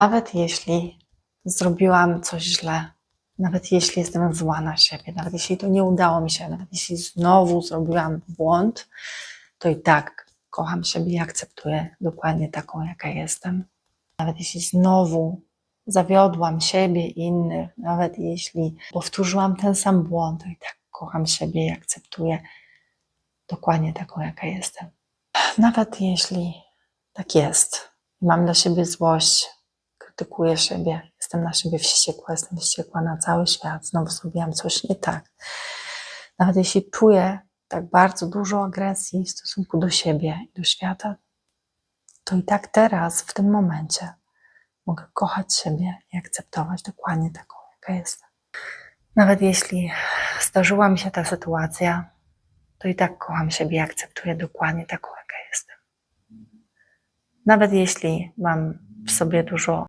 Nawet jeśli zrobiłam coś źle, nawet jeśli jestem zła na siebie, nawet jeśli to nie udało mi się, nawet jeśli znowu zrobiłam błąd, to i tak kocham siebie i akceptuję dokładnie taką, jaka jestem. Nawet jeśli znowu zawiodłam siebie i innych, nawet jeśli powtórzyłam ten sam błąd, to i tak kocham siebie i akceptuję dokładnie taką, jaka jestem. Nawet jeśli tak jest, mam dla siebie złość, krytykuję siebie, jestem na siebie wściekła, jestem wściekła na cały świat, znowu zrobiłam coś nie tak. Nawet jeśli czuję tak bardzo dużo agresji w stosunku do siebie i do świata, to i tak teraz, w tym momencie, mogę kochać siebie i akceptować dokładnie taką, jaka jestem. Nawet jeśli zdarzyła mi się ta sytuacja, to i tak kocham siebie i akceptuję dokładnie taką, jaka jestem. Nawet jeśli mam w sobie dużo